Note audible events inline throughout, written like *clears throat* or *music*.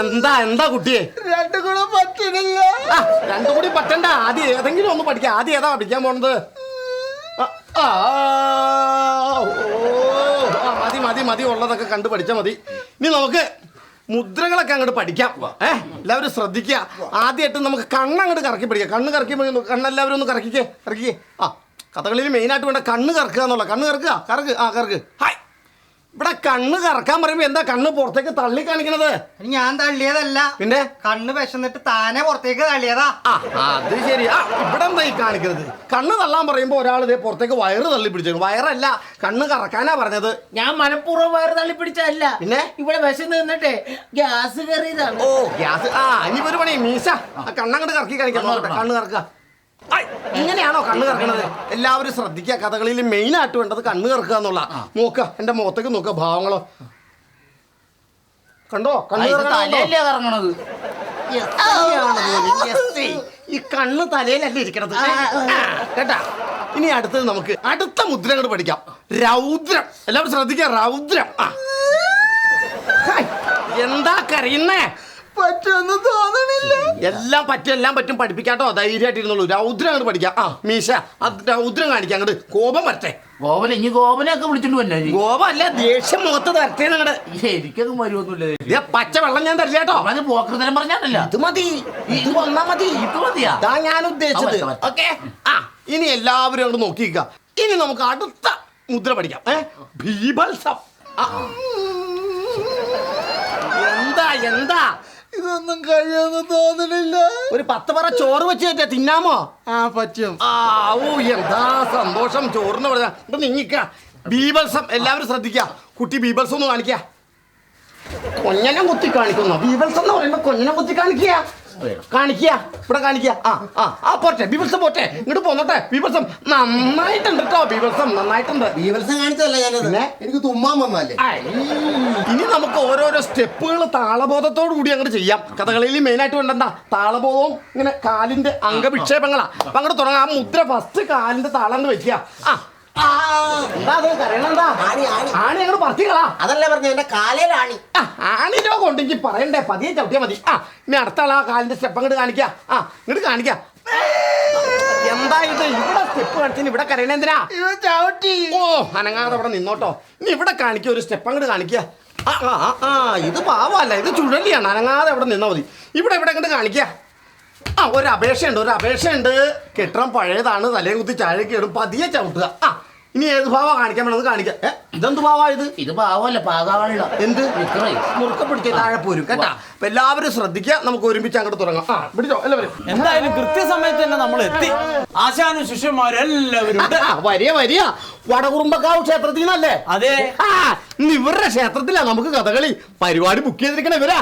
എന്താ എന്താ കുട്ടിയെ? രണ്ടും കൂടെ പറ്റണില്ല ആ, കൂടി പറ്റണ്ട. ആദ്യം ഏതെങ്കിലും ഒന്ന് പഠിക്കാം. ആദ്യം ഏതാ പഠിക്കാൻ പോണത്? ആ, മതി മതി മതി. ഉള്ളതൊക്കെ കണ്ടു പഠിച്ചാൽ മതി. ഇനി നമുക്ക് മുദ്രകളൊക്കെ അങ്ങോട്ട് പഠിക്കാം. ഏ എല്ലാവരും ശ്രദ്ധിക്കുക ആദ്യമായിട്ട് നമുക്ക് കണ്ണങ്ങോട്ട് കറക്കി പഠിക്കാം കണ്ണ് കറക്കി കണ്ണെല്ലാവരും ഒന്ന് കറക്കിക്കേ കറക്കിക്കേ. ആ കഥകളിൽ മെയിനായിട്ട് വേണ്ട കണ്ണ് കറക്കുക എന്നുള്ള കണ്ണ് കറക്കുക? കറക്ക്. ആ കറക്ക്. ഹായ് ഇവിടെ കണ്ണ് കറക്കാൻ പറയുമ്പോ എന്താ കണ്ണ് പുറത്തേക്ക് തള്ളി കാണിക്കണത്? ഞാൻ തള്ളിയതല്ല. പിന്നെ? കണ്ണ് വിശന്നിട്ട് താനെ പുറത്തേക്ക് തള്ളിയതാ. ആ അത് ശരി. ആ ഇവിടെ എന്താ ഈ കാണിക്കുന്നത് കണ്ണ് തള്ളാൻ പറയുമ്പോ ഒരാൾ ഇതേ പുറത്തേക്ക് വയറ് തള്ളി പിടിച്ചു വയറല്ല കണ്ണ് കറക്കാനാ പറഞ്ഞത്. ഞാൻ മനഃപൂർവം വയറ് തള്ളി പിടിച്ചതല്ല. പിന്നെ? ഇവിടെ വിശന്ന് നിന്നിട്ടേ ഗ്യാസ് കയറിയതാണ്. ഓ ഗ്യാസ്. ആ ഇനി ഒരു പണി. മീശ ആ കണ്ണങ്ങോട്ട് കറക്കി കാണിക്കാൻ കണ്ണ് കറക്കുക. ഐ, ഇങ്ങനെയാണോ കണ്ണു കറക്കണത്? എല്ലാവരും ശ്രദ്ധിക്കുക. കഥകളിൽ മെയിൻ ആയിട്ട് വേണ്ടത് കണ്ണു കറക്കുക എന്നുള്ള നോക്ക എന്റെ മുഖത്തേക്ക് നോക്ക ഭാവങ്ങളോ. കണ്ടോ? കണ്ണു കറങ്ങണത്? ഈ കണ്ണ് തലയിലല്ല ഇരിക്കണത്? കേട്ടാ? ഇനി അടുത്തത് നമുക്ക് അടുത്ത മുദ്ര അങ്ങോട്ട് പഠിക്കാം. രൗദ്രം. എല്ലാവരും ശ്രദ്ധിക്കുക രൗദ്രം. എന്താ കരയുന്നേ? പറ്റുമെന്ന് തോന്നണില്ല. എല്ലാം പറ്റും എല്ലാം പറ്റും. പഠിപ്പിക്കാട്ടോ. ധൈര്യമായിട്ടിരുന്നുള്ളൂ രൗദ്രം അങ്ങോട്ട് പഠിക്കാം. ആ മീശ. അത് രൗദ്രം കാണിക്കാം. അങ്ങോട്ട് കോപം വരട്ടെ. ഗോപന ഇനി ഗോപനൊക്കെ വിളിച്ചിട്ട് വന്നെ കോപം അല്ല ദേഷ്യം മുഖത്ത് തരട്ടെ നിങ്ങടെ എനിക്കൊന്നും വരുമൊന്നുമില്ല പച്ച വെള്ളം ഞാൻ തരില്ല കേട്ടോ. അത് പോക്കൃതരം പറഞ്ഞാണല്ല ഇത് മതി. ഇത് വന്നാ മതി. ഇത് മതിയാ. ഇതാ ഞാൻ ഉദ്ദേശിച്ചത്. ഓക്കെ? ആ ഇനി എല്ലാവരും അങ്ങോട്ട് നോക്കിക്കുക ഇനി നമുക്ക് അടുത്ത മുദ്ര പഠിക്കാം. ഏ? ഭീഭത്സം. എന്താ എന്താ? ഇതൊന്നും കഴിയാന്ന് തോന്നണില്ല. ഒരു പത്ത് പറ ചോറ് വെച്ച് കയറ്റാ തിന്നാമോ? ആ പറ്റും. ആ ഓ എന്താ സന്തോഷം ചോറിന് പറഞ്ഞാ ഇപ്പൊ നീങ്ങിക്ക. ബീബൽസം എല്ലാവരും ശ്രദ്ധിക്ക. കുട്ടി ബീബൽസം ഒന്ന് കാണിക്ക. കൊഞ്ഞനം കുത്തി കാണിക്കുന്നു. ബീബൽസം എന്ന് പറയുമ്പോ കൊഞ്ഞനം കുത്തി കാണിക്കുക കാണിക്കുക ഇവിടെ കാണിക്കുക ആ ആ ആ പോട്ടെ. ബീബൽസം പോട്ടെ. ഇങ്ങോട്ട് പോന്നോട്ടെ. ബീബൽസം നന്നായിട്ടുണ്ട് കേട്ടോ ബീബൽസം നന്നായിട്ടുണ്ട്. ബീവത്സം കാണിച്ചതല്ല ഞാനത്. എനിക്ക് തുമ്മാൻ വന്നല്ലേ ഇനി നമുക്ക് ഓരോരോ സ്റ്റെപ്പുകൾ താളബോധത്തോടു കൂടി അങ്ങോട്ട് ചെയ്യാം. കഥകളിയിൽ മെയിനായിട്ട് വേണ്ടെന്താ താളബോധവും ഇങ്ങനെ കാലിന്റെ അംഗവിക്ഷേപങ്ങളാ. അപ്പൊ അങ്ങോട്ട് തുടങ്ങാം. ആ മുദ്ര ഫസ്റ്റ് കാലിന്റെ താളം വെക്കുക. ആ അതല്ല പറഞ്ഞ എന്റെ കാലയിലാണി പറയണ്ടേ? പതിയെ ചവിട്ടിയാ മതി. ആ ഇനി കാലിന്റെ സ്റ്റെപ്പ് അങ്ങോട്ട് ആ ഇങ്ങോട്ട് എന്താ ഇത്? ഇവിടെ സ്റ്റെപ്പ് ഇവിടെ കരയണ എന്തിനാ? ഇവ ചവിട്ടി. ഓ അനങ്ങാതെ അവിടെ നിന്നോട്ടോ. ഇനി ഇവിടെ കാണിക്കുക ഒരു സ്റ്റെപ്പ് അങ്ങോട്ട് കാണിക്കുക ആ ആ ഇത് പാവല്ല ഇത് ചുഴലിയാണ്. അനങ്ങാതെ അവിടെ നിന്നാ മതി. ഇവിടെ ഇവിടെ അങ്ങോട്ട് കാണിക്കുക ആ ഒരു അപേക്ഷയുണ്ട് ഒരു അപേക്ഷയുണ്ട്. കെട്ടിടം പഴയതാണ് തലേ കുത്തി ചാഴക്കേടും പതിയെ ചവിട്ടുക. ആ ഇനി ഏത് ഭാവം കാണിക്കാൻ വേണമെന്ന് കാണിക്കാം. ഏ ഇതെന്ത് ഭാവാ ഇത്? ഇത് പാവമല്ല പാകാവള്ള എന്ത്? വിക്രേ മുറുക്ക പിടിച്ച താഴെ പോരും കേട്ടാ? അപ്പൊ എല്ലാവരും ശ്രദ്ധിക്കുക നമുക്ക് ഒരുമിച്ച് അങ്ങോട്ട് തുടങ്ങാം. ആ പിടിച്ചോ എല്ലാവരും. എന്തായാലും കൃത്യസമയത്ത് തന്നെ നമ്മൾ എത്തി. ആശാനും ശിഷ്യന്മാരെല്ലാവരും ഉണ്ട്. ആ, വരിക വരിക. വടകുറുമ്പക്കാവ് ക്ഷേത്രത്തിൽ നിന്നല്ലേ അതെ. ആ, ഇന്ന് ഇവരുടെ ക്ഷേത്രത്തിലാ നമുക്ക് കഥകളി. പരിപാടി ബുക്ക് ചെയ്തിരിക്കണ ഇവരാ.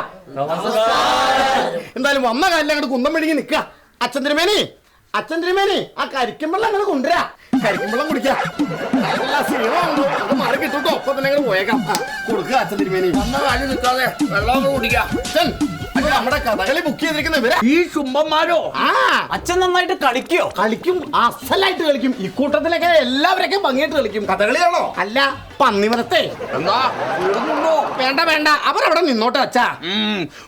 എന്തായാലും വന്ന കാലിൽ അങ്ങോട്ട് കുന്തം മെഴുകി നിക്ക അച്ഛൻ തിരുമേനി അച്ഛൻ തിരുമേനി ആ കരിക്കുമ്പോൾ അങ്ങനെ അങ്ങോട്ട് കൊണ്ടുവരാ. കരിക്കും വെള്ളം കുടിക്കാം മാറി കിട്ടും. ഒപ്പം തന്നെ അങ്ങോട്ട് പോയേക്കാം. കൊടുക്കുക അച്ഛൻ തിരുമേനി. വന്ന കാലി നിൽക്കാതെ വെള്ളം കുടിക്കാം. അച്ഛൻ നമ്മുടെ കഥകളി ബുക്ക് ചെയ്തിരിക്കുന്ന ഇവരാ. ഈ ചുംബന്മാരോ? അച്ഛൻ നന്നായിട്ട് കളിക്കോ? കളിക്കും. അസലായിട്ട് കളിക്കും. ഇക്കൂട്ടത്തിലൊക്കെ എല്ലാവരൊക്കെ ഭംഗിയായിട്ട് കളിക്കും. കഥകളിയാണോ? അല്ല പന്നിമരത്തെ. എന്താ? വേണ്ട വേണ്ട. അവിടെ നിന്നോട്ടെ അച്ഛാ.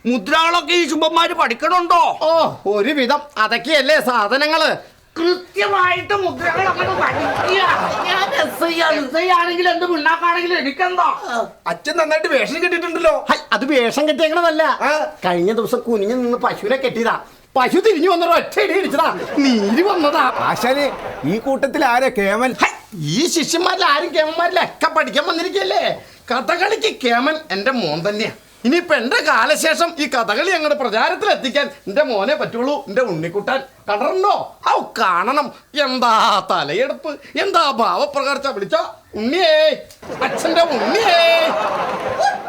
മുദ്രകളൊക്കെ ഈ ചുംബന്മാര് പഠിക്കണുണ്ടോ? ഓ ഒരുവിധം. അതൊക്കെയല്ലേ സാധനങ്ങൾ. കൃത്യമായിട്ട് മുദ്രകൾ അങ്ങോട്ട് പഠിക്കുക ഞാൻ എസ് ഐ ആണ് എസ് ഐ ആണെങ്കിലും എന്ത് പിണ്ണാക്കാണെങ്കിലും എനിക്കെന്താ? അച്ഛൻ നന്നായിട്ട് വേഷം കെട്ടിട്ടുണ്ടല്ലോ ഹൈ, അത് വേഷം കെട്ടിയേക്കണതല്ല. കഴിഞ്ഞ ദിവസം കുനിഞ്ഞു നിന്ന് പശുവിനെ കെട്ടിയതാ. പശു തിരിഞ്ഞു വന്നൊരു ഒറ്റ ഇടി ഇടിച്ചതാ. നീര് വന്നതാ. ആശാനെ ഈ കൂട്ടത്തിൽ ആരാ കേമൻ? ഹൈ, ഈ ശിഷ്യന്മാരിൽ ആരും കേമന്മാരിലൊക്കെ പഠിക്കാൻ വന്നിരിക്കല്ലേ? കഥകളിക്ക് കേമൻ എന്റെ മോൻ തന്നെയാ. ഇനിയിപ്പൊ എന്റെ കാലശേഷം ഈ കഥകളി അങ്ങോട്ട് പ്രചാരത്തിൽ എത്തിക്കാൻ എന്റെ മോനെ പറ്റുള്ളൂ എന്റെ ഉണ്ണിക്കുട്ടാൻ കണ്ടോ ഔ കാണണം. എന്താ തലയെടുപ്പ്? എന്താ ഭാവപ്രകാരച്ച വിളിച്ചോ. ഉണ്ണിയേ അച്ഛന്റെ ഉണ്ണിയേ.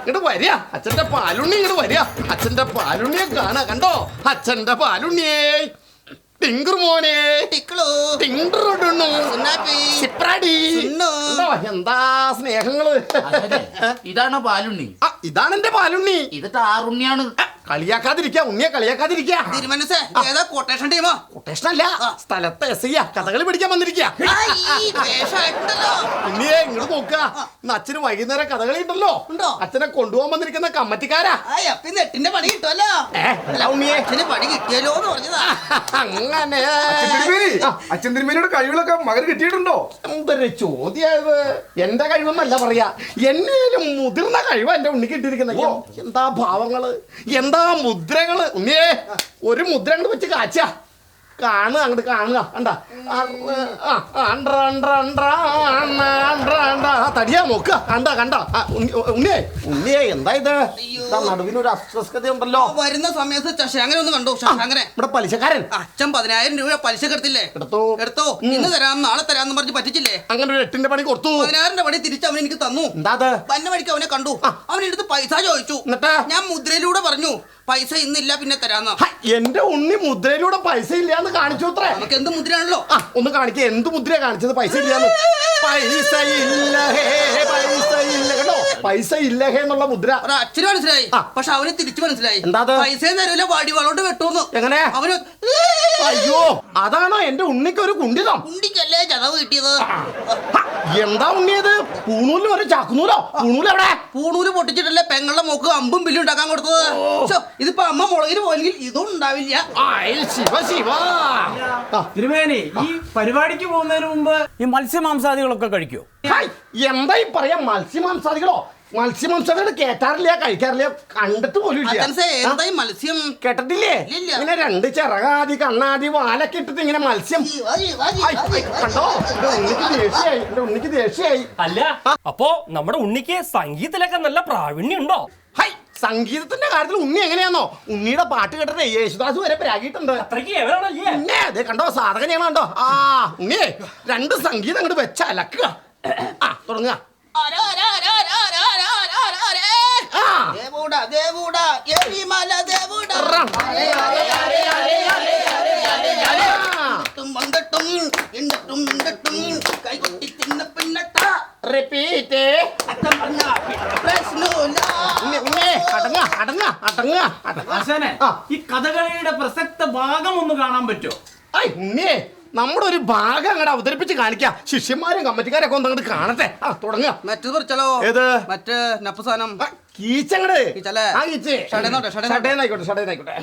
ഇങ്ങോട്ട് വരിക. അച്ഛന്റെ പാലുണ്ണി ഇങ്ങോട്ട് വരിക. അച്ഛന്റെ പാലുണ്ണിയെ കാണാ കണ്ടോ? അച്ഛന്റെ പാലുണ്ണിയേ. ടിങ്കർ മോനെ. എന്താ സ്നേഹങ്ങൾ? ഇതാണ് പാലുണ്ണി. ആ ഇതാണ് എന്റെ പാലുണ്ണി. ഇത് ടാറുണ്ണിയാണ്. കളിയാക്കാതിരിക്ക ഉണ്ണിയെ കളിയാക്കാതിരിക്ക തിരുമനസ് ഏതാ കൊട്ടേഷൻ ടീമോ കൊട്ടേഷൻ അല്ല സ്ഥലത്ത് എസ് ചെയ്യാ കഥകളി പിടിക്കാൻ വന്നിരിക്കുക. ഉണ്ണിയെ ഇങ്ങോട്ട് നോക്കുക. ഇന്ന് അച്ഛന് വൈകുന്നേരം കഥകളി ഉണ്ടല്ലോ. ഉണ്ടോ? അച്ഛനെ കൊണ്ടുപോകാൻ വന്നിരിക്കുന്ന കമ്മറ്റിക്കാരാ. പിന്നെ നെട്ടിന്റെ പണി കിട്ടുമല്ലോ ഉണ്ണിയെ. അച്ഛന് പണി കിട്ടിയല്ലോ എന്ന് പറഞ്ഞതാ. അങ്ങനെ. അച്ഛൻ തിരുമേനിയുടെ കഴിവുകളൊക്കെ മകൻ കിട്ടിയിട്ടുണ്ടോ? എന്തൊരു ചോദ്യത് എന്റെ കഴിവെന്നല്ല പറയാ. എന്നേലും മുതിർന്ന കഴിവാ എന്റെ ഉണ്ണി കിട്ടിയിരിക്കുന്ന എന്താ ഭാവങ്ങൾ? എന്താ മുദ്രകൾ? ഉണ്ണിയേ ഒരു മുദ്ര അങ്ങോട്ട് വെച്ച് കാച്ച. കാണുക അങ്ങോട്ട് കാണുക. കണ്ട? തടിയാ നോക്കുക. കണ്ട കണ്ട. ഉണ്ണിയേ? ഉണ്ണിയേ എന്താ ഇത്? നടുവിനൊരു അസ്വസ്ഥത ഉണ്ടല്ലോ. വരുന്ന സമയത്ത് ശശാങ്കനെ ഒന്ന് കണ്ടു? ശശാങ്കനെ. ഇവിടെ പലിശക്കാരൻ. അച്ഛൻ പതിനായിരം രൂപ പലിശ എടുത്തില്ലേ? എടുത്തോ. എടുത്തോ. ഇന്ന് തരാം നാളെ തരാം എന്ന് പറഞ്ഞ് പറ്റിച്ചില്ലേ? അങ്ങനെ ഒരു എട്ടിന്റെ പണി കൊടുത്തു. പതിനായിരം രൂപ പണി തിരിച്ച് അവൻ എനിക്ക് തന്നു. എന്താ അത്? പന്ന വഴിക്ക് അവനെ കണ്ടു. അവനെടുത്ത് പൈസ ചോദിച്ചു. എന്നിട്ട്? ഞാൻ മുദ്രയിലൂടെ പറഞ്ഞു. പൈസ ഇന്നില്ല പിന്നെ തരാന്ന്? ഹ, എന്റെ ഉണ്ണി മുദ്രയിലൂടെ പൈസ ഇല്ലാന്ന് കാണിച്ചു അത്രേ. നമുക്ക് എന്ത് മുദ്രയാണല്ലോ? ആ ഒന്ന് കാണിക്ക എന്ത് മുദ്ര കാണിച്ചത്? പൈസ ഇല്ലാന്ന്. പൈസ ഇല്ല ഹേ പൈസ ഇല്ല. കേട്ടോ പൈസ ഇല്ല ഹേ എന്നുള്ള മുദ്ര. ഒരു അച്ഛന് മനസ്സിലായി. ആ. പക്ഷെ അവന് തിരിച്ചു മനസ്സിലായി. എന്താ അത്? പൈസയും തരൂല വാടി വളോണ്ട് വെട്ടൂന്ന് എങ്ങനെ? അവന് അയ്യോ അതാണോ എന്റെ ഉണ്ണിക്ക് ഒരു കുണ്ടിതം കുണ്ടിക്കല്ലേ ചതവ് കിട്ടിയത്? ഹ, എന്താ ഉണ്ണിയത്? പൂണൂലിന് ഒരു ചാക്കുന്നൂലോ പൂണൂൽ എവിടെ പൂണൂര് പൊട്ടിച്ചിട്ടല്ലേ പെങ്ങളുടെ മോക്ക് അമ്പും ബില്ലും ഉണ്ടാക്കാൻ കൊടുത്തത്? ശ്ശോ, ഇതിപ്പോ അമ്മ മുളകിന് പോലെങ്കിൽ ഇതും ഉണ്ടാവില്ല. തിരുമേനി ഈ പരിപാടിക്ക് പോകുന്നതിന് മുമ്പ് ഈ മത്സ്യമാംസാദികളൊക്കെ കഴിക്കോ? ഹായ്, എന്താ ഈ പറയാ മത്സ്യമാംസാദികളോ? മത്സ്യമാംസാദികൾ കേട്ടാറില്ല കഴിക്കാറില്ല കണ്ടിട്ട് പോലും ഇല്ല. എന്താ ഈ മത്സ്യം? കേട്ടിട്ടില്ലേ? ഇല്ല. ഇങ്ങനെ രണ്ട് ചിറകാതി കണ്ണാതി വാലൊക്കെ ഇട്ടിട്ട് ഇങ്ങനെ മത്സ്യം. കണ്ടോ? ഉണ്ണിക്ക് ദേഷ്യായി എന്റെ ഉണ്ണിക്ക് ദേഷ്യായി. അല്ല അപ്പോ നമ്മുടെ ഉണ്ണിക്ക് സംഗീതത്തിലൊക്കെ നല്ല പ്രാവീണ്യം ഉണ്ടോ? ഹൈ സംഗീതത്തിന്റെ കാര്യത്തിൽ ഉണ്ണി എങ്ങനെയാണോ ഉണ്ണിയുടെ പാട്ട് കേട്ടിട്ട് യേശുദാസ് വരെ പ്രാഗിയിട്ടുണ്ട് പിന്നെ അതേ കണ്ടോ സാധകം ഞങ്ങൾ കണ്ടോ? ആ ഉണ്ണിയെ രണ്ട് സംഗീതം അങ്ങോട്ട് വെച്ച അലക്കുക. ആ തുടങ്ങുക. ദേവൂടാ ദേവൂടാ ദേവൂടാ. കൈകൊട്ടി തിന്ന റിപ്പീറ്റ് അച്ഛൻ പറഞ്ഞ പ്രശ്നമില്ല ആശാനെ ഈ കഥകളിയുടെ പ്രസക്ത ഭാഗം ഒന്ന് കാണാൻ പറ്റുമോ? ഐ ഉണ്ണിയേ നമ്മുടെ ഒരു ഭാഗം അങ്ങോട്ട് അവതരിപ്പിച്ച് കാണിക്കാം. ശിഷ്യന്മാരും കമ്മിറ്റിക്കാരൊക്കെ ഒന്ന് അങ്ങോട്ട് കാണട്ടെ. ആ തുടങ്ങുക മറ്റേത് പറിച്ചാലോ? ഏത്? മറ്റേ നപ്പുസാനം ആ, കീച്ചങ്ങട് ആയിക്കോട്ടെ ആ കീച്ച്. ഷടേന്നോട്ടെ. ഷടേന്നായിക്കോട്ടെ ഷടേന്നായിക്കോട്ടെ.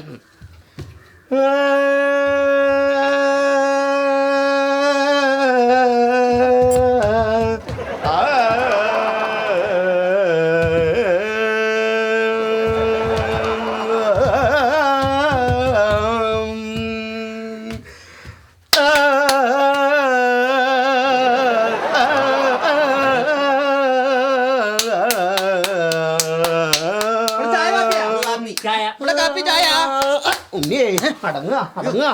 അടങ്ങുക അടങ്ങുക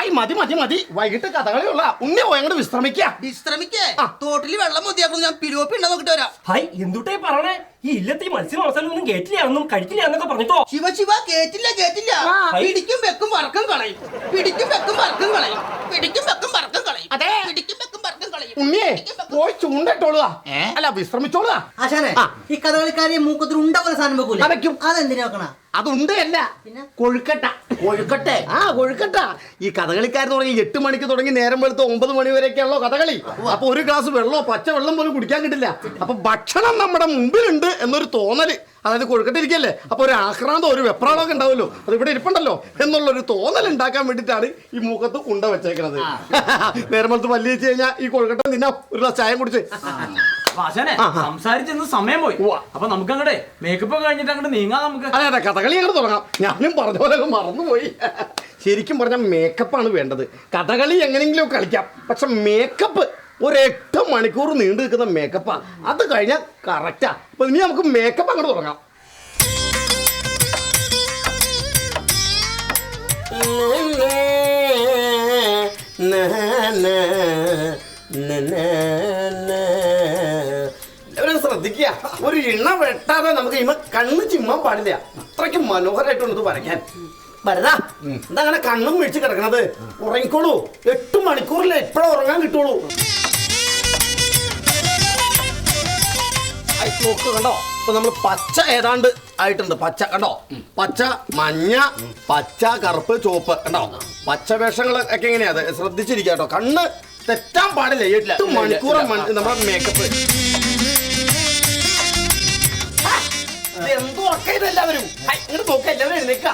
ആയി മതി മതി മതി. വൈകിട്ട് കഥകളിയുള്ള ഉണ്ണി പോയി അങ്ങോട്ട് വിശ്രമിക്കുക വിശ്രമിക്കേ? ആ. തോട്ടിൽ വെള്ളം മതിയാക്കുന്നു ഞാൻ പിലോപ്പി ഉണ്ടോ നോക്കിട്ട് വരാം. ഹായ് എന്തുട്ടേ പറഞ്ഞേ ഈ ഇല്ലത്തെ ഈ മത്സ്യം അവസാനം ഒന്നും കേട്ടില്ല ഒന്നും കഴിക്കില്ല എന്നൊക്കെ പറഞ്ഞിട്ടോ? ശിവ ശിവ കേറ്റില്ല കേറ്റില്ല. പിടിക്കും വെക്കും വറക്കും കളയും. പിടിക്കും വെക്കും വറക്കും കളയും. പിടിക്കും വെക്കും വറക്കും കളയും. അതെ. പിടിക്കും വെക്കും വറക്കും കളയും. ഉണ്ണിയെ പോയി ചൂണ്ടിട്ടോളുക. അല്ല വിശ്രമിച്ചോളുക. ആശാനെ ഈ കഥകളിക്കാരി മൂക്കത്തിൽ ഉണ്ടാവുന്ന പോലെ സാധനം വെക്കൂലേ? അതെന്തിനാ വെക്കണ? അതുണ്ട് അല്ല. പിന്നെ? കൊഴുക്കട്ട. കൊഴുക്കട്ടെ? ആ കൊഴുക്കട്ട. ഈ കഥകളിക്കാർ തുടങ്ങി എട്ട് മണിക്ക് തുടങ്ങി നേരം വെളുത്ത് ഒമ്പത് മണി വരെയൊക്കെയുള്ളോ കഥകളി. അപ്പൊ ഒരു ഗ്ലാസ് വെള്ളമോ പച്ച വെള്ളം പോലും കുടിക്കാൻ കിട്ടില്ല. അപ്പൊ ഭക്ഷണം നമ്മുടെ മുമ്പിലുണ്ട് എന്നൊരു തോന്നൽ. അതായത് കൊഴുക്കട്ട ഇരിക്കല്ലേ? അപ്പൊ ഒരു ആക്രാന്തം ഒരു വെപ്രാളമൊക്കെ ഉണ്ടാവുമല്ലോ. അത് ഇവിടെ ഇരിപ്പുണ്ടല്ലോ. എന്നുള്ള ഒരു തോന്നൽ ഉണ്ടാക്കാൻ വേണ്ടിയിട്ടാണ് ഈ മുഖത്ത് ഉണ്ട വെച്ചേക്കുന്നത് നേരം വെളുത്ത് പല്ലി വെച്ച് കഴിഞ്ഞാൽ ഈ കൊഴുക്കട്ട നിന്നാ ഒരു ഗ്ലാസ് ചായം കുടിച്ച്. ആ. സംസാരിച്ചെന്ന് സമയം പോയി. അപ്പൊ നമുക്ക് അങ്ങോട്ട് മേക്കപ്പ് കഴിഞ്ഞിട്ട് അങ്ങോട്ട് നീങ്ങാം നമുക്ക്. അതെ അതെ കഥകളി അങ്ങോട്ട് തുടങ്ങാം. ഞാനും പറഞ്ഞ പോലെ മറന്നുപോയി. ശരിക്കും പറഞ്ഞാൽ മേക്കപ്പാണ് വേണ്ടത്. കഥകളി എങ്ങനെയെങ്കിലും കളിക്കാം. പക്ഷെ മേക്കപ്പ് ഒരു എട്ട് മണിക്കൂർ നീണ്ടു നിൽക്കുന്ന മേക്കപ്പാ അത് കഴിഞ്ഞാൽ കറക്റ്റാ അപ്പൊ ഇനി നമുക്ക് മേക്കപ്പ് അങ്ങോട്ട് തുടങ്ങാം. എല്ലാവരും ശ്രദ്ധിക്കുക ഒരു ഇണ വെട്ടാതെ നമുക്ക് ഇമ കണ്ണ് ചിമ്മാൻ പാടില്ല. അത്രയ്ക്ക് മനോഹരമായിട്ടുണ്ട് വരയ്ക്കാൻ. വരതാ എന്താ അങ്ങനെ കണ്ണും വീഴ്ച കിടക്കണത്? ഉറങ്ങിക്കോളൂ. എട്ട് മണിക്കൂറിൽ എപ്പോഴും ഉറങ്ങാൻ കിട്ടുള്ളൂ? നോക്ക് കണ്ടോ? ഇപ്പൊ നമ്മൾ പച്ച ഏതാണ്ട് ആയിട്ടുണ്ട്. പച്ച കണ്ടോ? പച്ച മഞ്ഞ പച്ച കറുപ്പ് ചുവപ്പ് കണ്ടോ? പച്ച വേഷങ്ങൾ ഒക്കെ എങ്ങനെയാ? അത് ശ്രദ്ധിച്ചിരിക്കുക കേട്ടോ കണ്ണ് തെറ്റാൻ പാടില്ല. എട്ട് മണിക്കൂർ നമ്മുടെ മേക്കപ്പ് എന്തോ ഒക്കെ ഇതെല്ലാവരും ഹൈ, ഇങ്ങോട്ട് നോക്ക എല്ലാവരും എഴുന്നേക്ക.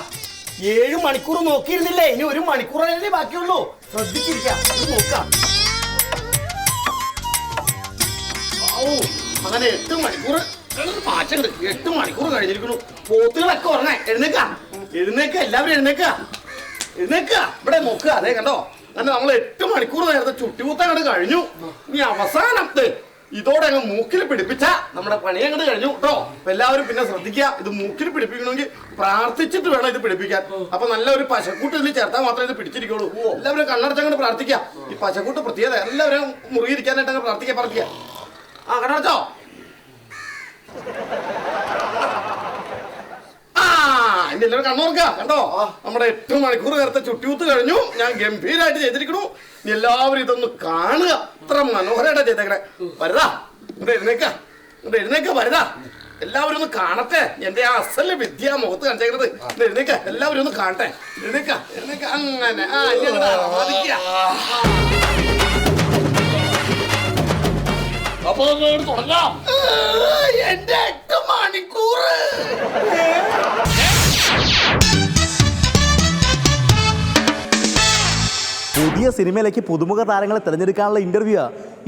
ഏഴ് മണിക്കൂർ നോക്കിയിരുന്നില്ലേ? ഇനി ഒരു മണിക്കൂറല്ലേ ബാക്കിയുള്ളൂ. ശ്രദ്ധിച്ചിരിക്കാം. നോക്കാം. ഔ, അങ്ങനെ എട്ട് മണിക്കൂർ. പാച്ചുണ്ട് എട്ട് മണിക്കൂർ കഴിഞ്ഞിരിക്കുന്നു. പോത്തുകളൊക്കെ ഉറങ്ങേ എഴുന്നേക്ക. എഴുന്നേക്ക എല്ലാവരും എഴുന്നേക്ക. എഴുന്നേക്ക. ഇവിടെ നോക്കുക അതെ കണ്ടോ? അങ്ങനെ നമ്മൾ എട്ട് മണിക്കൂർ നേരത്തെ ചുട്ടികൂത്ത അങ്ങോട്ട് കഴിഞ്ഞു. ഇനി അവസാനം ദേ, ഇതോടെ അങ്ങ് മൂക്കിൽ പിടിപ്പിച്ച നമ്മുടെ പണി അങ്ങോട്ട് കഴിഞ്ഞു കേട്ടോ അപ്പൊ എല്ലാവരും പിന്നെ ശ്രദ്ധിക്കുക ഇത് മൂക്കിൽ പിടിപ്പിക്കണമെങ്കിൽ പ്രാർത്ഥിച്ചിട്ട് വേണം ഇത് പിടിപ്പിക്കാൻ. അപ്പൊ നല്ല ഒരു പശക്കൂട്ട് ഇതിൽ ചേർത്താൽ മാത്രമേ ഇത് പിടിച്ചിരിക്കുള്ളൂ. എല്ലാവരും കണ്ണടച്ചങ്ങോട്ട് പ്രാർത്ഥിക്കുക. ഈ പശക്കൂട്ട് പ്രത്യേകത എല്ലാവരും മുറിയിരിക്കാനായിട്ട് അങ്ങ് പ്രാർത്ഥിക്കാൻ പ്രാർത്ഥിക്കുക ആ കണ്ണടച്ചോ? ഇനി എല്ലാവരും കണ്ണോർക്ക കണ്ടോ? നമ്മുടെ എട്ട് മണിക്കൂർ നേരത്തെ ചുട്ടിയൂത്ത് കഴിഞ്ഞു. ഞാൻ ഗംഭീരമായിട്ട് ചെയ്തിരിക്കണു ഇനി എല്ലാവരും ഇതൊന്ന് കാണുക. അത്ര മനോഹരമായിട്ടാ ചെയ്തേക്കണേ. വരുതാ ഇവിടെ എഴുന്നേക്ക. ഇവിടെ എഴുന്നേക്ക വരുതാ എല്ലാവരും ഒന്ന് കാണട്ടെ. എന്റെ ആ അസൽ വിദ്യ മുഖത്ത് കാണിച്ചേക്കണത്. ഇവിടെ എഴുന്നേക്ക. എല്ലാവരും ഒന്ന് കാണട്ടെ. എഴുന്നേക്ക എഴുന്നേക്ക. അങ്ങനെ. ആ ഇനി അങ്ങട് ആരാധിക്കുക. അപ്പൊ അങ്ങോട്ട് തുടങ്ങാം. എന്റെ എട്ട് മണിക്കൂർ പുതിയ സിനിമയിലേക്ക് പുതുമുഖ താരങ്ങളെ തിരഞ്ഞെടുക്കാനുള്ള ഇന്റർവ്യൂ ആ.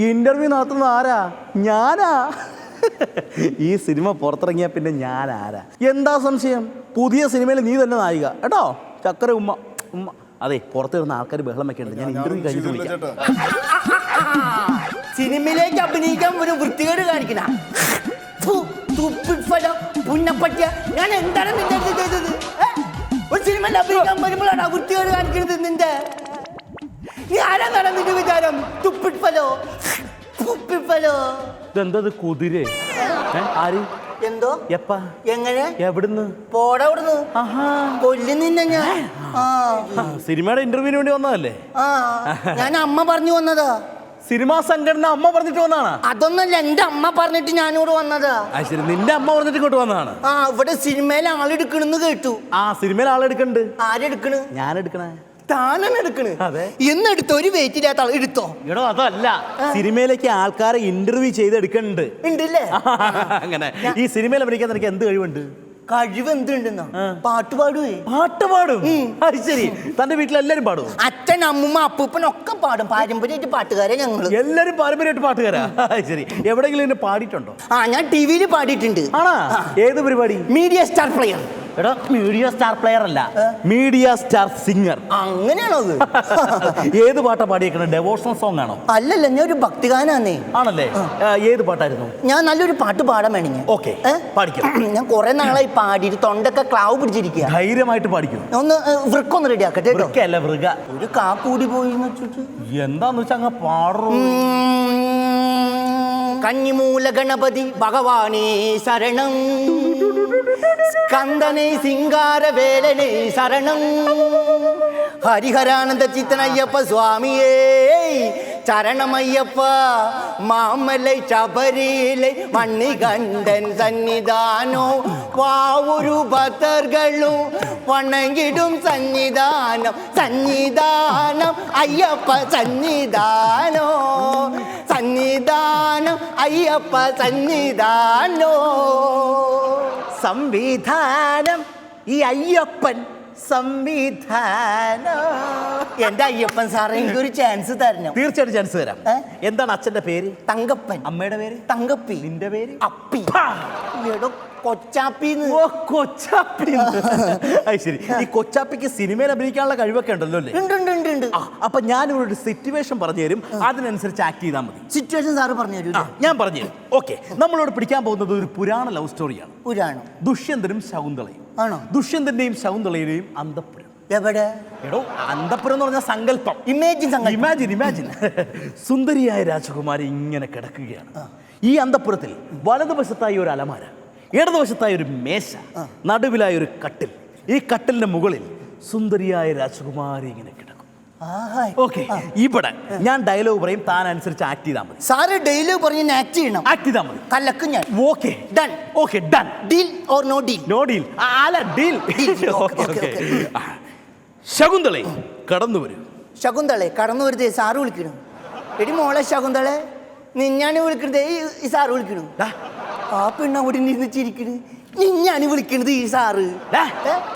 ഇന്റർവ്യൂ നടത്തുന്ന ആരാ? ഞാനാ. *laughs* ഈ സിനിമ പുറത്തിറങ്ങിയ പിന്നെ ഞാൻ ആരാ? എന്താ സംശയം? പുതിയ സിനിമയിൽ നീ തന്നെ നായിക. കേട്ടോ? ചക്കര ഉമ്മ ഉമ്മ. അതെ പുറത്ത് വരുന്ന ആൾക്കാർ ബഹളം വെക്കേണ്ടത് ഞാൻ ഇന്റർവ്യൂ കഴിഞ്ഞിട്ട് വിളിക്കാം. *laughs* സിനിമയിലേക്ക് അഭിനയിക്കാൻ ഒരു വൃത്തികേട് കാണിക്കണ. പുന്നപ്പറ്റിയ. ഞാൻ എന്താണ് നിന്റെ അടുത്ത് ചെയ്തത്? ഏ? ഒരു സിനിമയിൽ അഭിനയിക്കാൻ വരുമ്പോഴാണ് ആ വൃത്തികേട് കാണിക്കുന്നത് നിന്റെ. നീ ആരാന്നാണ് നിന്റെ വിചാരം? ഇതെന്തത് കുതിര? ആര്? എന്തോ? എപ്പാ? എങ്ങനെ? എവിടുന്ന്? ഞാൻ. സിനിമയുടെ ഇന്റർവ്യൂവിന് വേണ്ടി വന്നതല്ലേ? ഞാൻ അമ്മ പറഞ്ഞു വന്നതാ. സിനിമാ സംഘടന അമ്മ പറഞ്ഞിട്ട് വന്നാണ്. അതൊന്നല്ല എന്റെ അമ്മ പറഞ്ഞിട്ട് ഞാനിവിടെ വന്നത്. ശരി നിന്റെ അമ്മ പറഞ്ഞിട്ട് ഇങ്ങോട്ട് വന്നതാണ്. ആ ഇവിടെ സിനിമയിൽ ആളെടുക്കണെന്ന് കേട്ടു. ആ സിനിമയിൽ ആളെടുക്കണ്ട് ആരെടുക്കണ് ഞാൻ എടുക്കണേ. താനാണ് എടുക്കണ്? അതെ. എന്നെടുത്തോ ഒരു വെയിറ്റ് ഇല്ലാത്ത ആൾ എടുത്തോ? എടോ അതല്ല. സിനിമയിലേക്ക് ആൾക്കാരെ ഇന്റർവ്യൂ ചെയ്ത് എടുക്കണ്ട് ഉണ്ടല്ലേ? *laughs* അങ്ങനെ. ഈ സിനിമയിൽ അഭിനയിക്കാൻ നിനക്ക് എന്ത് കഴിവുണ്ട്? കഴിവ് എന്തുണ്ടെന്നോ പാട്ട് പാടുവേ പാട്ട് പാടും? അത് ശരി. തന്റെ വീട്ടിൽ എല്ലാരും പാടും അച്ഛൻ അമ്മുമ്മ അപ്പൂപ്പൻ ഒക്കെ പാടും. പാരമ്പര്യമായിട്ട് പാട്ടുകാരെ ഞങ്ങൾ. എല്ലാരും പാരമ്പര്യമായിട്ട് പാട്ടുകാരാ? ശരി. എവിടെങ്കിലും എന്നെ പാടിയിട്ടുണ്ടോ? ആ ഞാൻ ടി വിയിൽ പാടിയിട്ടുണ്ട്. ആണാ? ഏത് പരിപാടി? Media star player. എടാ മീഡിയ സ്റ്റാർ പ്ലെയർ അല്ല. Media star singer. അങ്ങനെയാണോ അത് *laughs* ഏത് പാട്ടാ പാടിയേക്കണ ഡെവോഷണൽ സോങ് ആണോ? അല്ലല്ല ഞാൻ ഒരു ഭക്തിഗാനാന്നേ. ആണല്ലേ? ഏത് പാട്ടായിരുന്നു? ഞാൻ നല്ലൊരു പാട്ട് പാടാൻ വേണമെങ്കിൽ ഓക്കെ. പാടിക്കാം. ഞാൻ കുറെ നാളായി പാടിയിട്ട് തൊണ്ടൊക്കെ ക്ലാവ് പിടിച്ചിരിക്കുക. ധൈര്യമായിട്ട് പാടിക്കും? ഒന്ന് വൃക്കൊന്ന് റെഡി ആക്കട്ടെ കേട്ടോ. വൃക്കയല്ല വൃക. ഒരു കാ കൂടി പോയി എന്ന് വെച്ചിട്ട്. എന്താന്ന് വെച്ചാ അങ്ങ് പാടും. കന്നിമൂല ഗണപതി ഭഗവാനേ ശരണം. സ്കന്ദനെ സിംഗാരവേലനെ ശരണം. ഹരിഹരാനന്ദ ചിത്തനയ്യപ്പ സ്വാമിയേ ശരണമയ്യപ്പ മാമലൈ ശബരിയിലെ മണ്ണികണ്ഠൻ സന്നിധാനവും പാവുരു ഭക്തർകളും വണങ്ങിടും സന്നിധാനം സന്നിധാനം അയ്യപ്പ സന്നിധാനോ സന്നിധാനം അയ്യപ്പ സന്നിധാനോ സംവിധാനം ഈ അയ്യപ്പൻ സംവിധാനം എന്റെ അയ്യപ്പൻ സാറേ എനിക്കൊരു ചാൻസ് തരണം. തീർച്ചയായിട്ടും ചാൻസ് തരാം. ഏ? എന്താണ് അച്ഛന്റെ പേര്? തങ്കപ്പൻ. അമ്മയുടെ പേര്? തങ്കപ്പി. നിന്റെ പേര്? അപ്പി. എടോ കൊച്ചാപ്പിന്ന്. ഓ കൊച്ചാപ്പി അത് ശരി. ഈ കൊച്ചാപ്പിക്ക് സിനിമയിൽ അഭിനയിക്കാനുള്ള കഴിവൊക്കെ ഉണ്ടല്ലോ അല്ലേ? ഉണ്ട് ഉണ്ട് ഉണ്ട് ഉണ്ട്. ആ, അപ്പൊ ഞാനിവിടെ ഒരു സിറ്റുവേഷൻ പറഞ്ഞു തരും. അതിനനുസരിച്ച് ആക്ട് ചെയ്താൽ മതി. സിറ്റുവേഷൻ സാറ് പറഞ്ഞു തരൂ ഞാൻ പറഞ്ഞു തരും. ഓക്കെ നമ്മളോട് പിടിക്കാൻ പോകുന്നത് ഒരു പുരാണ ലവ് സ്റ്റോറിയാണ് പുരാണം. ദുഷ്യന്തനും ശകുന്തളയും. ആണോ? ദുഷ്യന്തന്റെയും ശകുന്തളയുടെയും അന്തപ്പുരം. എവിടെ? എടോ അന്തപ്പുരം എന്ന് പറഞ്ഞ സങ്കല്പം. ഇമേജിൻ ഇമാജിൻ ഇമാജിൻ സുന്ദരിയായ രാജകുമാരി ഇങ്ങനെ കിടക്കുകയാണ്. ഈ അന്തപ്പുരത്തിൽ വലതുവശത്തായി ഒരു അലമാര ഇടതുവശത്തായി ഒരു മേശ നടുവിലായി ഒരു കട്ടിൽ. ഈ കട്ടിലിന്റെ മുകളിൽ സുന്ദരിയായ രാജകുമാരി ഇങ്ങനെ കിടക്കും. ഓക്കെ ഇവിടെ ഞാൻ ഡയലോഗ് പറയും താൻ അനുസരിച്ച് ആക്ട് ചെയ്താൽ മതി. സാറ് ഡെയിലി പറഞ്ഞ് ആക്ട് ചെയ്യണം. ആക്ട് ചെയ്താൽ മതി. കലക്കും ഞാൻ. Okay. Done okay done deal or no deal no deal അല്ല ഡീൽ *laughs* ഓക്കെ ശകുന്തളെ കടന്നു വരൂ. ശകുന്തളെ കടന്നു വരുതേ സാറ് വിളിക്കണു. എടി മോളെ ശകുന്തളെ നിന്നാണ് വിളിക്കണത് ഈ- സാറ് വിളിക്കണു. ആ പെണ്ണ അവിടെ ഇരുന്ന് ചിരിക്കണ് നിന്നാണ് വിളിക്കണത് ഈ സാറ്?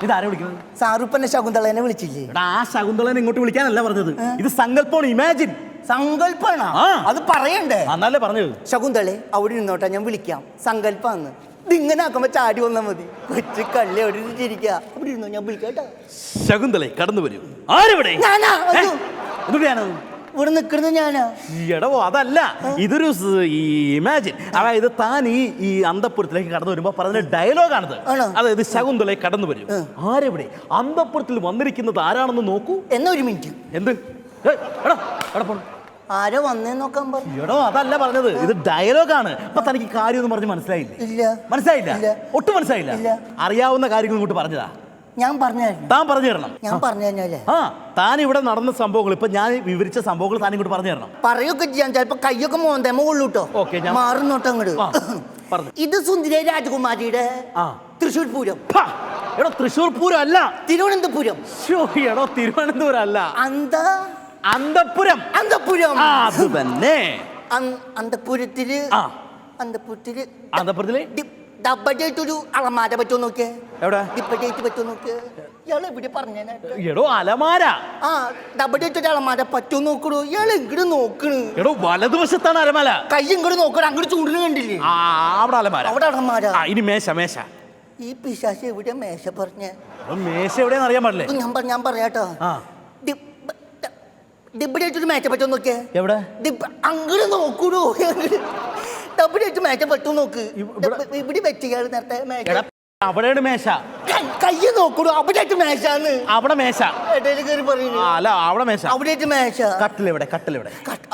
ഇതാരാ വിളിക്കുന്നത് സാറ് ഇപ്പൊ ശകുന്തളനെ വിളിച്ചില്ലേ? ആ ശകുന്തളനെ ഇങ്ങോട്ട് വിളിക്കാനല്ല പറഞ്ഞത്. ഇത് സങ്കല്പമാണ് ഇമാജിൻ സങ്കല്പാണ്? അത് പറയണ്ടേ? അന്നല്ലേ പറഞ്ഞത്. ശകുന്തളെ അവിടെ നിന്നോട്ടെ ഞാൻ വിളിക്കാം. സങ്കല്പാന്ന്. ഇതിങ്ങനെ ആക്കുമ്പോ ചാടി വന്നാൽ മതി. കൊച്ചു കള്ളി അവിടെ ഇരുന്നോ ഞാൻ വിളിക്കാട്ടോ ശകുന്തളെ കടന്നു വരൂ. ആരെവിടെ? ഞാനാ? അയ്യോ. ഇവിടെ നിൽക്കുന്നത് ഞാനാ. എടവോ അതല്ല. ഇതൊരു സ്- ഈ ഇമാജിൻ അതായത് താൻ ഈ ഈ അന്തപുരത്തിലേക്ക് കടന്നു വരുമ്പോ പറഞ്ഞ ഡയലോഗാണിത്. ആണോ? അതായത് ശകുന്തളെ കടന്നു വരും. ആരെവിടെ? അന്തപുരത്തിൽ വന്നിരിക്കുന്നത് ആരാണെന്ന് നോക്കൂ. എന്നാ ഒരു മിനിറ്റ്. എന്ത്? എടാ, എടാ പോണം. ആരാ വന്നേ നോക്കാൻ പറഞ്ഞു. എടോ അതല്ല പറഞ്ഞത്. ഇത് ഡയലോഗാണ്. അപ്പൊ തനിക്ക് കാര്യമൊന്നും പറഞ്ഞ് മനസ്സിലായില്ല? ഇല്ല. മനസ്സിലായില്ല? ഒട്ടും മനസ്സിലായില്ല? അറിയാവുന്ന കാര്യങ്ങൾ ഇങ്ങോട്ട് പറഞ്ഞതാ? ഞാൻ പറഞ്ഞു താൻ പറഞ്ഞു തരണം. ഞാൻ പറഞ്ഞു തന്നെയല്ലേ? ആ താൻ ഇവിടെ നടന്ന സംഭവങ്ങൾ ഇപ്പൊ ഞാൻ വിവരിച്ച സംഭവങ്ങൾ താൻ ഇങ്ങോട്ട് പറഞ്ഞു തരണം. പറയൊക്കെ ചെയ്യാൻ ചിലപ്പോ കൈയൊക്കെ മോന്തേമ കൊള്ളൂട്ടോ ഓക്കേ, ഞാൻ- മാറുന്നോട്ടോ അങ്ങോട്ട് പറഞ്ഞു. ഇത് സുന്ദര രാജകുമാരിയുടെ. തൃശ്ശൂർ പൂരം. എടോ തൃശ്ശൂർ പൂരം അല്ല. തിരുവനന്തപുരം. എടോ തിരുവനന്തപുരം അല്ല. അന്ത അന്തപുരം അന്തപുരം ആ, അത് തന്നെ. അന്തപുരത്തിൽ ആ. അന്തപുരത്തിൽ അന്തപുരത്തിൽ ഡബഡായിട്ടൊരു അളമാര പറ്റുമോ നോക്കിയേ? എവിടെ? ഡിപ്പഡായിട്ട് പറ്റുമോ നോക്കിയേ? ഇയാൾ എവിടെ പറഞ്ഞേ എടോ അലമാര. ആ ഡബഡായിട്ടൊരു അളമാര പറ്റുമോ നോക്കണു? ഇയാൾ ഇങ്ങോട്ട് നോക്കണ്? എടോ വലതുവശത്താണ് അലമാര. കൈ ഇങ്ങോട്ട് നോക്കണം. അങ്ങോട്ട് ചൂടിന് കണ്ടില്ലേ? ആ അവിടെ അലമാര. അവിടെ അളമാര ആ ഇനി മേശ മേശ. ഈ പിശാശ് മേശ പറഞ്ഞ? എടോ, മേശ എവിടെയാന്ന് അറിയാൻ പാടില്ലേ? ഞാൻ പറ- ഞാൻ പറയാട്ടോ. ആ. മേശ പറ്റുമോ നോക്കിയേ? എവിടെ? ദിപ്പ- അങ്ങട് നോക്കൂടോ? ഡബിളിട്ട് മേശ നോക്ക്. ഇവിടെ- ഡബ് നേരത്തെ മേശ എടാ അവിടെയാണ് മേശ. കൈ- കയ്യ് നോക്കൂടോ? അവിടെ മേശാന്ന്. അവിടെ മേശ. ഇടയിൽ കയറി ആ, പറയുന്നു അല്ല അവിടെ മേശ. അവിടെ മേശ. കട്ടിലെവിടെ കട്ടിലെവിടെ. കട്ട്-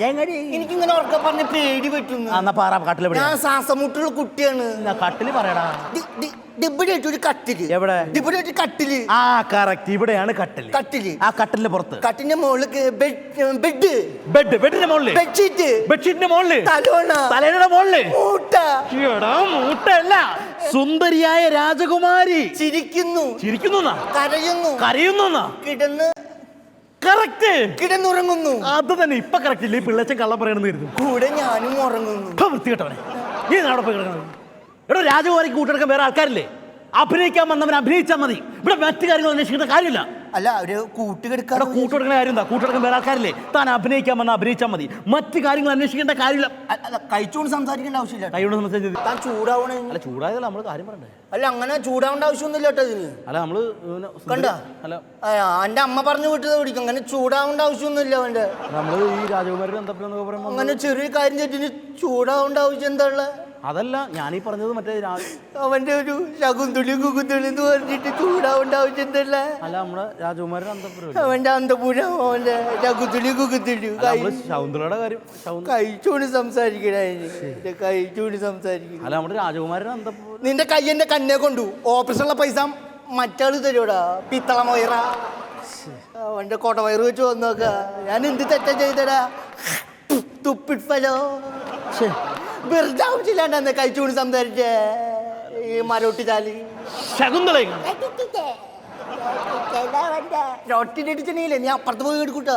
ഞാൻ. എനിക്കിങ്ങനെ ഉറക്കം പറഞ്ഞ പേടി പറ്റുന്നു ഞാൻ ശ്വാസമുട്ടുള്ള കുട്ടിയാണ്. കട്ടിൽ പറയടാ. ഡിബിഡായിട്ട് ഒരു കട്ടിൽ. എവിടെ? ഡിബിഡായിട്ട് കട്ടിൽ. ആ കറക്റ്റ് ഇവിടെയാണ് കട്ടിൽ. കട്ടിൽ. ആ കട്ടിലിന്റെ പുറത്ത്. കട്ടിന്റെ മുകളിൽ ബെഡ്. ബെഡ് ബെഡിന്റെ മുകളിൽ ബെഡ്ഷീറ്റ്. ബെഡ്ഷീറ്റിന്റെ മുകളിൽ തലോണ. തലേണയുടെ മുകളിൽ മൂട്ട. മൂട്ടല്ല സുന്ദരിയായ രാജകുമാരി. ചിരിക്കുന്നു. ചിരിക്കുന്നു കരയുന്നു. കരയുന്നു കിടന്ന്. കറക്റ്റ് കിടന്നുറങ്ങുന്നു. അത് തന്നെ ഇപ്പൊ കറക്റ്റ് ഇല്ല? ഈ പിള്ളച്ചൻ കള്ളം പറയണമെന്ന് കരുതും കൂടെ ഞാനും ഉറങ്ങുന്നു. ഇപ്പൊ വൃത്തികെട്ടവനെ. നീ നാടൊപ്പം കിടക്കണം എടോ രാജകുമാരിക്ക് കൂട്ടെടുക്കാൻ വേറെ ആൾക്കാരില്ലേ? അഭിനയിക്കാൻ വന്നവൻ അഭിനയിച്ചാൽ മതി. ഇവിടെ മറ്റു കാര്യങ്ങൾ അന്വേഷിക്കേണ്ട കാര്യമില്ല. അല്ല ഒരു കൂട്ടുകെടുക്കാൻ കൂട്ടുകെടുക്കുന്ന കൂട്ടുകൊടുക്കുന്ന കാര്യം എന്താ? കൂട്ടുകൊടുക്കാൻ വേറെ ആൾക്കാരില്ലേ? താൻ അഭിനയിക്കാൻ വന്ന അഭിനയിച്ചാൽ മതി. മറ്റു കാര്യങ്ങൾ അന്വേഷിക്കേണ്ട കാര്യമില്ല. കഴിച്ചുകൊണ്ട് സംസാരിക്കേണ്ട ആവശ്യമില്ല. കൈകൊണ്ട് സംസാരിച്ചത് താൻ ചൂടാവണേ. അല്ല ചൂടായതല്ല നമ്മൾ കാര്യം പറയണ്ടേ? അല്ല അങ്ങനെ ചൂടാവേണ്ട ആവശ്യമൊന്നുമില്ല കേട്ടോ ഇതിന്. അല്ല നമ്മൾ കണ്ട? അല്ല. എന്റെ അമ്മ പറഞ്ഞു വിട്ടത് പിടിക്കും. അങ്ങനെ ചൂടാവേണ്ട ആവശ്യമൊന്നുമില്ല അവന്റെ. നമ്മൾ ഈ രാജകുമാരി അങ്ങനെ ചെറിയ കാര്യം ചെയ്തിന് ചൂടാവേണ്ട ആവശ്യം എന്താ ഉള്ള അതല്ല ഞാനീ പറഞ്ഞത് മറ്റേ രാജു അവന്റെ ഒരു ശകുന്തുളി കുകുന്തുളി എന്ന് പറഞ്ഞിട്ട് ചൂടാവേണ്ട അല്ല നമ്മുടെ രാജകുമാരൻ അന്തപുരം അവന്റെ അന്തപുരം അവന്റെ ശകുന്തുളി കുകുന്തുളി കാര്യം കഴിച്ചോണ്ട് സംസാരിക്കണേ കഴിച്ചോണ്ട് സംസാരിക്കണം അല്ല നമ്മുടെ രാജകുമാരൻ അന്തപുരം നിന്റെ കൈ എന്റെ കണ്ണെ കൊണ്ടു. ഓപ്പറേഷനുള്ള പൈസ മറ്റാൾ തരൂടാ പിത്തള മൊയറ അവന്റെ കോട്ടവയറ് വെച്ച് വന്നോക്ക. ഞാൻ എന്ത് തെറ്റാ ചെയ്തടാ? തുപ്പിട്ട് ഫലോ വെറുതെ ആവശ്യമില്ലാണ്ടെന്ന് കഴിച്ചുകൊണ്ട് സംസാരിച്ചേ? ഈ മരോട്ടി ചാലി. നീ അപ്പുറത്ത് പോയി എടുക്കൂട്ടോ.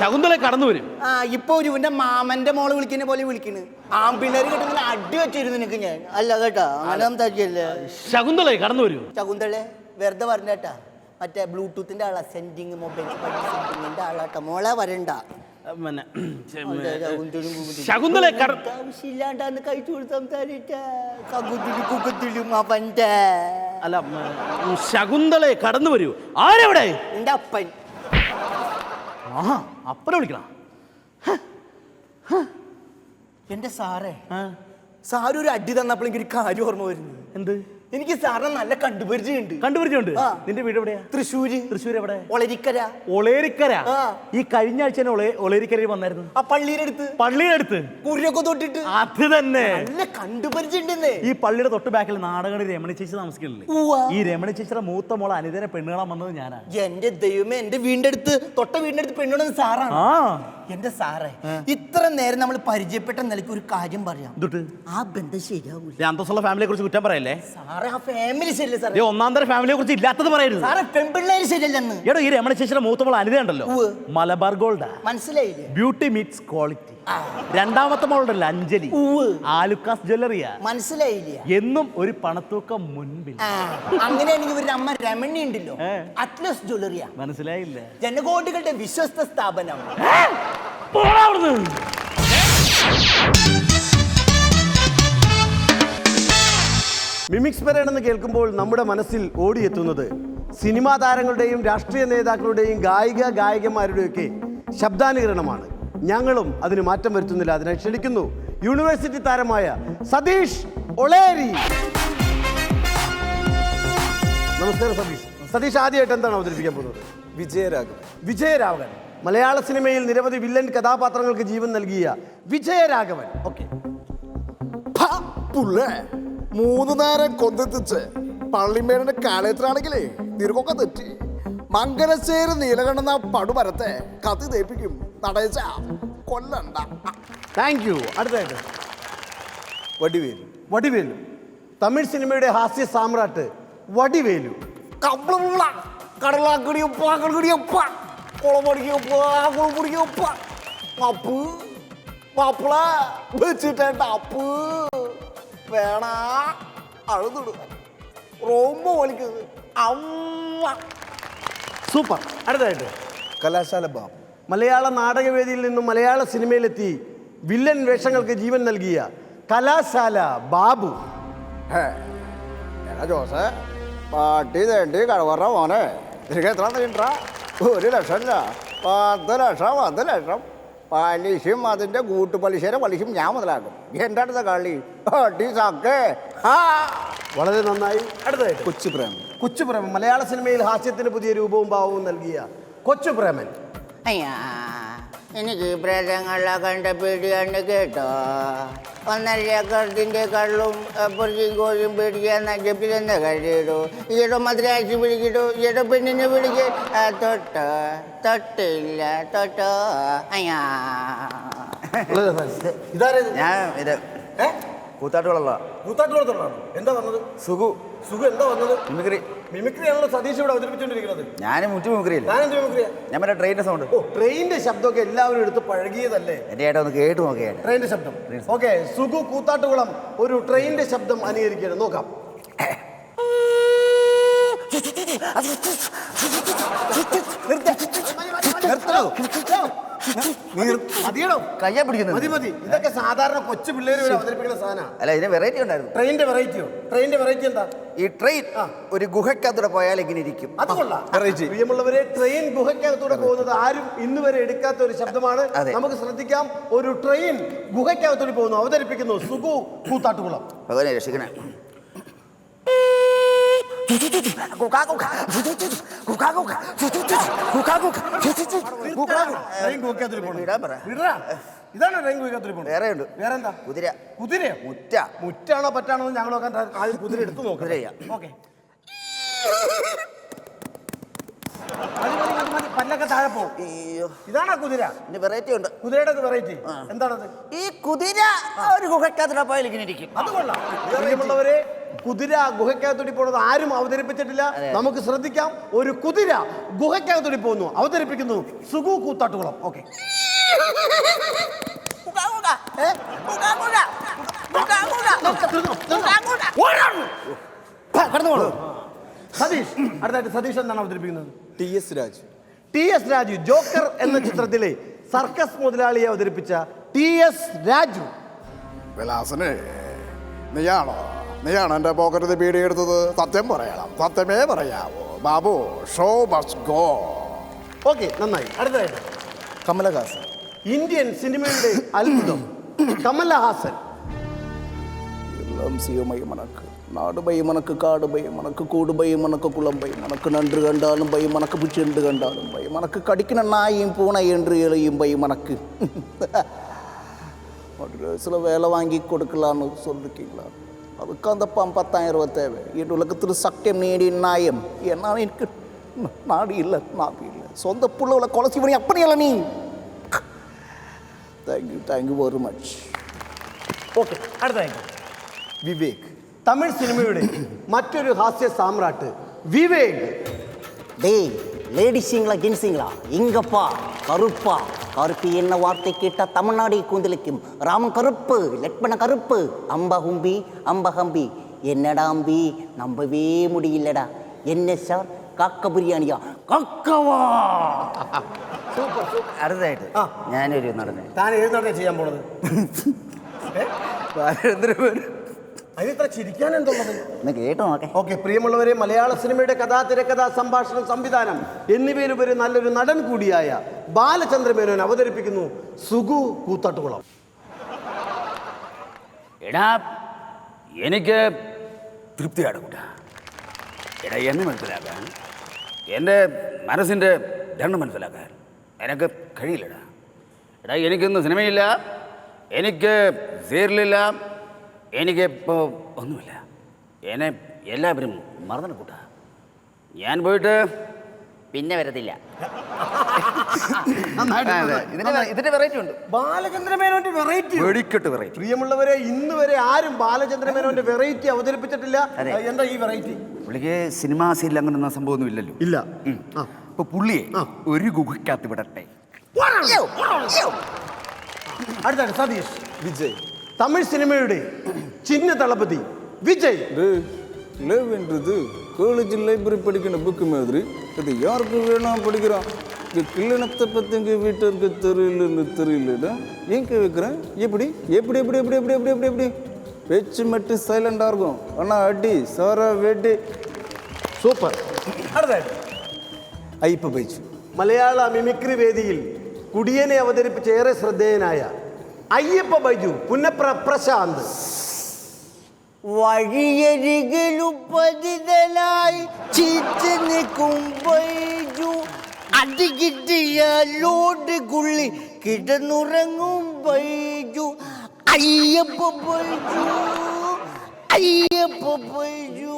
ശകുന്തള കടന്നു വരും. ആ ഇപ്പൊ ഒരു ഇവന്റെ മാമന്റെ മോൾ വിളിക്കുന്ന പോലെ വിളിക്കണ്. ആമ്പിള്ളേർ കിട്ടുന്ന അടി വെച്ചിരുന്നു നിനക്ക് ഞാൻ. അല്ല കേട്ടോ. അങ്ങനെ സംസാരിക്കല്ലേ ശകുന്തള കടന്നു വരും. ശകുന്തളെ വെറുതെ പറഞ്ഞേട്ടാ. മറ്റേ ബ്ലൂടൂത്തിന്റെ ആളാ സെൻഡിങ് മൊബൈൽ സെൻഡിങ്ങിന്റെ ആളാട്ടാ മോളെ വരണ്ട. പിന്നെ അവന്റെ ശകുന്തളും കുകുന്തളും. ശകുന്തള കട ആവശ്യമില്ലാണ്ടാന്ന് കഴിച്ചു കൊടുത്ത് സംസാരിച്ച കകുത്തിലും അല്ല ശകുന്തളെ കടന്നു വരൂ. ആരെവിടെ? എന്റെ അപ്പൻ. ആ അപ്പനെ വിളിക്കണം? എന്റെ സാറേ സാറൊരു അടി തന്നപ്പോൾ എനിക്കൊരു കാര്യം ഓർമ്മ വരുന്നു. എന്ത്? എനിക്ക് സാറിനെ നല്ല കണ്ടുപരിചയമുണ്ട്. കണ്ടുപിടിച്ചുണ്ട് ആ. നിന്റെ വീട് എവിടെയാ? തൃശ്ശൂര്. തൃശ്ശൂർ എവിടെ? ഒളരിക്കര. ഒളേരിക്കര? ആ. ഈ കഴിഞ്ഞ ആഴ്ച തന്നെ ഒളേ ഒളേരിക്കരയിൽ വന്നായിരുന്നു. ആ പള്ളിയുടെ അടുത്ത്. പള്ളിയുടെ അടുത്ത്? കുരിയൊക്കെ തൊട്ടിട്ട്. അത് തന്നെ. നല്ല കണ്ടുപരിചയുണ്ട് ഈ പള്ളിയുടെ തൊട്ട് ബാക്കിൽ നാടകണി രമണി ചേച്ചി താമസിക്കില്ലേ ഉവ്വ. ഈ രമണി ചേച്ചിയുടെ മൂത്ത മോളെ അനിതനെ പെണ്ണുകളാൻ വന്നത് ഞാനാണ്. എന്റെ ദൈവമേ എന്റെ വീടിന്റെ അടുത്ത് തൊട്ട വീടിന്റെ അടുത്ത് പെണ്ണുകൾ സാറാണ്. ആ. എന്റെ സാറേ ഇത്ര നേരം നമ്മൾ പരിചയപ്പെട്ട നിലയ്ക്ക് ഒരു കാര്യം പറയാം. ആ ബന്ധം ശരിയാവൂല. അന്തസ്സുള്ള ഫാമിലിയെ കുറിച്ച് കുറ്റം പറയല്ലേ? സാറേ ആ ഫാമിലി ശരിയല്ല സാറേ. ഒന്നാം തരം ഫാമിലിയെ കുറിച്ച് ഇല്ലാത്തത് പറയരുത്. സാറേ പെൺപിള്ളേര് ശരിയല്ലെന്ന് എടോ ഈ രമണ ശേഷിയുടെ മൂത്ത മോൾ അനിത ഉണ്ടല്ലോ മലബാർ ഗോൾഡാ? മനസ്സിലായില്ലേ? ബ്യൂട്ടി മീറ്റ്സ് ക്വാളിറ്റി രണ്ടാമത്തെ മോളുണ്ടല്ലോ അഞ്ജലി. ആലുക്കാസ് ജ്വല്ലറിയാ. മനസ്സിലായില്ല. എന്നും ഒരു പണത്തൂക്കം മുൻപിൽ. അങ്ങനെയാണെങ്കിൽ ഒരു അമ്മ രമണി ഉണ്ടല്ലോ. അറ്റ്ലസ് ജ്വല്ലറിയാ. മനസ്സിലായില്ല. ജനകോടികളുടെ വിശ്വസ്ത സ്ഥാപനം. മിമിക്സ് പരേഡ് എന്ന് കേൾക്കുമ്പോൾ നമ്മുടെ മനസ്സിൽ ഓടിയെത്തുന്നത് സിനിമാ താരങ്ങളുടെയും രാഷ്ട്രീയ നേതാക്കളുടെയും ഗായിക ഗായകന്മാരുടെയൊക്കെ ശബ്ദാനുകരണമാണ്. ഞങ്ങളും അതിന് മാറ്റം വരുത്തുന്നില്ല. അതിനെ ക്ഷണിക്കുന്നു. യൂണിവേഴ്സിറ്റി താരമായ സതീഷ് ഒളേരി. നമസ്കാരം സതീഷ്. സതീഷ് ആദ്യമായിട്ട് എന്താണ് അവതരിപ്പിക്കാൻ പോകുന്നത്? വിജയരാഘവൻ. വിജയരാഘവൻ. മലയാള സിനിമയിൽ നിരവധി വില്ലൻ കഥാപാത്രങ്ങൾക്ക് ജീവൻ നൽകിയ വിജയരാഘവൻ. ഓക്കെ. മൂന്ന് നേരം കൊന്നെത്തിച്ച് പള്ളിമേടിന്റെ കാലയത്തിലാണെങ്കിലേ നിനക്കൊക്കെ തെറ്റി. മംഗലശ്ശേരി നീലകണ്ഠന പടുമരത്തെ കത്തി തേപ്പിക്കും നടയച്ച കൊല്ലണ്ട. താങ്ക് യു അടുത്തായിട്ട്. വടിവേലു. വടിവേലു. തമിഴ് സിനിമയുടെ ഹാസ്യ സാമ്രാട്ട് വടിവേലു. കമ്പളമുള്ള കടലാക്കടിയൊപ്പ കടകടിയൊപ്പ കുളമടിക്കൊപ്പ കുളമുടിക്കൊപ്പ പപ്പ് മാപ്പിള വെച്ചിട്ടേണ്ട അപ്പ്. വേണ അഴുതിടുക റോമ്പ വലിക്കുന്നത് അമ്മ സൂപ്പർ. അടുത്തായിട്ട് കലാശാല ബാബു. മലയാള നാടകവേദിയിൽ നിന്നും മലയാള സിനിമയിലെത്തി വില്ലൻ വേഷങ്ങൾക്ക് ജീവൻ നൽകിയ കലാശാല ബാബു. എടാ ജോസേ പാട്ടി തേണ്ടി കടവറ മോനെ. നിനക്ക് എത്ര ഒരു ലക്ഷം പത്ത് ലക്ഷം പത്ത് ലക്ഷം. പലിശയും അതിന്റെ കൂട്ടുപലിശയുടെ പലിശയും ഞാൻ മുതലാക്കും. എന്റെ അടുത്ത കളി സക്കേ വളരെ നന്നായി. അടുത്ത കൊച്ചു പ്രേമം കൊച്ചുപ്രേമൻ മലയാള സിനിമയിൽ ഹാസ്യത്തിന് പുതിയ രൂപവും ഭാവവും നൽകിയ കൊച്ചുപ്രേമൻ. അയ്യാ. എനിക്ക് പ്രേതങ്ങളെ കണ്ട പേടിയാണ് കേട്ടോ. ഒന്നര ഏക്കറത്തിന്റെ കള്ളും പുറത്തും കോഴിയും പേടിക്കാൻ നജപ്പിലെന്ന കരുതിയിടൂ ഈയിടെ മദ്രാശി പിടിക്കിട്ടു ഈയിടെ പെണ്ണിനെ പിടിക്ക് തൊട്ട് തൊട്ടില്ല തൊട്ടോ അയ്യാ? ഞാൻ ഇത് ഏ? കൂത്താട്ടുകളുള്ള കൂത്താട്ടുകുളത്തുള്ളതാണോ? എന്താ വന്നത്? സുഖു. സുഖം എന്താ വന്നത്? മിമിക്രി. മിമിക്രിയാണല്ലോ സതീഷ് ഇവിടെ അവതരിപ്പിച്ചുകൊണ്ടിരിക്കുന്നത് ഞാൻ മുറ്റു മിമിക്രിയില്ല? ഞാനെന്ത് മിമിക്രിയാ? ഞാൻ മറ്റേ ട്രെയിനിന്റെ സൗണ്ട് ഓ ട്രെയിനിന്റെ ശബ്ദമൊക്കെ എല്ലാവരും എടുത്ത് പഴകിയതല്ലേ? എന്റെ ഏട്ടാ ഒന്ന് കേട്ട് നോക്കിയേട്ടെ ട്രെയിനിന്റെ ശബ്ദം. ഓക്കെ സുഖു കൂത്താട്ടുകുളം ഒരു ട്രെയിനിന്റെ ശബ്ദം അനുകരിക്കുകയാണ്. നോക്കാം. *laughs* കയ്യാ പിടിക്കുന്നത് മതി മതി. ഇതൊക്കെ സാധാരണ കൊച്ചു പിള്ളേര് വരെ അവതരിപ്പിക്കുന്ന സാധനമാണ്. അല്ല ഇതിന് വെറൈറ്റി ഉണ്ടായിരുന്നു. ട്രെയിനിന്റെ വെറൈറ്റിയോ ട്രെയിനിന്റെ വെറൈറ്റി എന്താ? ഈ ട്രെയിൻ ഒരു ഗുഹയ്ക്കകത്തൂടെ പോയാൽ ഇങ്ങനെ ഇരിക്കും. അത് കൊള്ളാം. പ്രിയമുള്ളവരെ ട്രെയിൻ ഗുഹയ്ക്കകത്തൂടെ പോകുന്നത് ആരും ഇന്ന് വരെ എടുക്കാത്ത ഒരു ശബ്ദമാണ്. നമുക്ക് ശ്രദ്ധിക്കാം ഒരു ട്രെയിൻ ഗുഹയ്ക്കകത്തൂടെ പോകുന്നു. അവതരിപ്പിക്കുന്നു സുഖു കൂത്താട്ടുകുളം. ഭഗവാനെ രക്ഷിക്കണേ ട്രെയിൻ ഗുഹയ്ക്കകത്തൂടെ പോകണം വിടാൻ പറ വിടറാ. ഇതാണ് ട്രെയിൻ ഗുഹയ്ക്കകത്തൂടെ വേറെ ഉണ്ട് കുതിര കുതിരയോ? മുറ്റ. മുറ്റാണോ പറ്റാണോ ഞങ്ങൾ ആദ്യം കുതിര എടുത്തു നോക്കാം. കുതിരയാ. ഓക്കെ. പല്ലൊക്കെ താഴെ പോകും. അയ്യോ. ഇതാണോ കുതിര? ഇതിന് വെറൈറ്റി ഉണ്ട്. കുതിരയുടെ വെറൈറ്റി എന്താണത്? ഈ കുതിര ഒരു ഗുഹയ്ക്കകത്തൂടെ പോയാൽ ഇങ്ങനെ ഇരിക്കും. അത് കൊള്ളാം. പ്രിയമുള്ളവരെ കുതിര ഗുഹയ്ക്കകത്തൂടി പോണത് ആരും അവതരിപ്പിച്ചിട്ടില്ല. നമുക്ക് ശ്രദ്ധിക്കാം. ഒരു കുതിര ഗുഹയ്ക്കകത്തൂടി പോകുന്നു. അവതരിപ്പിക്കുന്നു സുഗു കൂത്താട്ടുകുളം. ഓക്കെ. സതീഷ് അടുത്തായിട്ട് സതീഷ് എന്താണ് അവതരിപ്പിക്കുന്നത്? T S Raju. T S Raju joker എന്ന *clears throat* ചിത്രത്തിലെ സർക്കസ് മുതലാളിയെ അവതരിപ്പിച്ച ടി എസ് രാജു. വിലാസനെ നീയാണോ? നീയാണോ എന്റെ പോക്കറ്റിൽ ബീഡി എടുത്തത്? സത്യം പറയണം സത്യമേ പറയാവോ. Babu show must go okay നന്നായി. അടുത്തതായിട്ട്. കമലഹാസൻ. ഇന്ത്യൻ സിനിമയുടെ അത്ഭുതം. *clears throat* കമലഹാസൻ. എല്ലാം സിയുമായി മണക്ക് நாடு பயம் எனக்கு காடு பயம் எனக்கு கூடு பயம் எனக்கு குளம் பயம் எனக்கு நன்று கண்டாலும் பயம் எனக்கு பிச்சென்று கண்டாலும் பயம் எனக்கு கடிக்கின நாயும் பூனை என்று எழையும் பயம் எனக்கு *laughs* சில வேலை வாங்கி கொடுக்கலான்னு சொல்லிருக்கீங்களா? அதுக்கு அந்த பம் பத்தாயிரம் ரூபா தேவை. என் உலகத்தில் சக்தியம் நீடி நாயம். ஏன்னா எனக்கு நாடு இல்லை நாடு இல்லை. சொந்த பிள்ளைகளை கொலைச்சி பண்ணி அப்படி இல்லை நீ. Thank you thank you very much okay அடுத்த விவேக் തമിഴ് സിനിമയുടെ മറ്റൊരു ഹാസ്യ സാമ്രാട്ട് വിവേക് டேய் லேடிஸுங்களா ஜென்ஸுங்களா இங்கப்பா கருப்பா கருப்பு என்ன வார்த்தை கேட்டா தமிழ்நாடே கூந்தலிக்கும் ராமன் கருப்பு லட்சண கருப்பு அம்ப ஹும்பி அம்ப ஹம்பி என்னடா அம்பி நம்பவே முடியலடா என்ன சார் കാക്ക ബിരിയാണിയാ കക്കവാ അടുത്തായിട്ട് ഞാനൊരു നടനെ താൻ ഏത് നടനെ ചെയ്യാൻ പോണത് ചിരിക്കാൻ എന്തുള്ളത്? ഒന്ന് കേട്ടോ നോക്കേ. ഓക്കെ പ്രിയമുള്ളവരെ മലയാള സിനിമയുടെ കഥാ തിരക്കഥ സംഭാഷണം സംവിധാനം എന്നിവയിലുപരി നല്ലൊരു നടൻ കൂടിയായ ബാലചന്ദ്രമേനോൻ അവതരിപ്പിക്കുന്നു സുഗു കൂത്താട്ടുകുളം. എടാ എനിക്ക് തൃപ്തിയാണ് കൂട്ടാ. എടാ എന്നെ മനസ്സിലാക്കാൻ എന്റെ മനസ്സിന്റെ ദണ്ണം മനസ്സിലാക്കാൻ എനിക്ക് കഴിയില്ലടാ. എടാ എനിക്കൊന്നും സിനിമയില്ല എനിക്ക് സീരിയലില്ല എനിക്ക് ഇപ്പോൾ ഒന്നുമില്ല. എന്നെ എല്ലാവരും മറന്നു കൂട്ടാ. ഞാൻ പോയിട്ട് പിന്നെ വരത്തില്ല. ഇതിന്റെ വെറൈറ്റി ഉണ്ട്. ബാലചന്ദ്രമേനോന്റെ വെറൈറ്റി വെടിക്കെട്ട് വെറൈറ്റി പ്രിയമുള്ളവരെ ഇന്ന് വരെ ആരും ബാലചന്ദ്രമേനോന്റെ വെറൈറ്റി അവതരിപ്പിച്ചിട്ടില്ല. എന്താ ഈ വെറൈറ്റി പുള്ളിക്ക് സിനിമാ സീരിയൽ അങ്ങനെയൊന്നും സംഭവമൊന്നും ഇല്ലല്ലോ. ഇല്ല. അപ്പൊ പുള്ളിയെ ഒരു ഗുഹയ്ക്കകത്ത് വിടട്ടെ. അടുത്താണ് സതീഷ്. വിജയ്. തമിഴ് സിനിമയുടെ ചിഹ്ന தளபதி விஜய் லேவ்ன்றது காலேஜ் லைப்ரரி படிக்கிற புக்கு மாதிரி இது யாருக்கு வேணா படிக்கிறான் இது கிள்ளனத்தை பற்றிங்க வீட்டிற்கு தெரியலன்னு தெரியலடா எங்க வைக்கிறேன் எப்படி எப்படி எப்படி எப்படி எப்படி எப்படி எப்படி எப்படி பேச்சு மட்டும் சைலண்டாக இருக்கும் ஆனால் அடி சாரா வேட்டி സൂപ്പർ അടുത്തായിട്ട് അയ്യപ്പ ബൈച്ചു മലയാള മിമിക്രി വേദിയിൽ കുടിയനെ അവതരിപ്പിച്ച ഏറെ ശ്രദ്ധേയനായ അയ്യപ്പ ബൈജു പുന്നപ്ര പ്രശാന്ത്. വഴിയരികിലും പതിതലായി ചീറ്റ് നിൽക്കും ബൈജു. അടികിട്ടിയ ലോഡ് കുള്ളി കിടന്നുറങ്ങും Baiju. Ayyappa Baiju Ayyappa Baiju.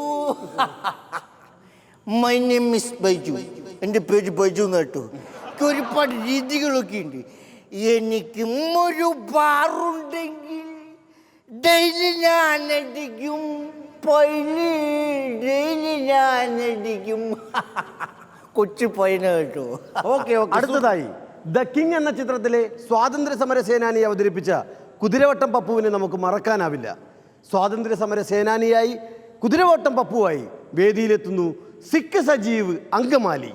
My name miss Baiju. എന്റെ പേര് ബൈജു എന്ന് എനിക്ക് ഒരുപാട് രീതികളൊക്കെ ഉണ്ട് എനിക്കും ഒരു ബാറുണ്ടെങ്കിൽ ഡെയിലി ഞാൻ അടിക്കും പൈലി ഡെയിലി ഞാൻ അടിക്കും *laughs* കൊച്ചു പൈന കേട്ടോ. *laughs* Okay okay. അടുത്തതായി ദ കിങ് എന്ന ചിത്രത്തിലെ സ്വാതന്ത്ര്യ സമര സേനാനിയെ അവതരിപ്പിച്ച കുതിരവട്ടം പപ്പുവിനെ നമുക്ക് മറക്കാനാവില്ല. സ്വാതന്ത്ര്യ സമര സേനാനിയായി കുതിരവട്ടം പപ്പുവായി വേദിയിലെത്തുന്നു സിഖ് സജീവ് അങ്കമാലി.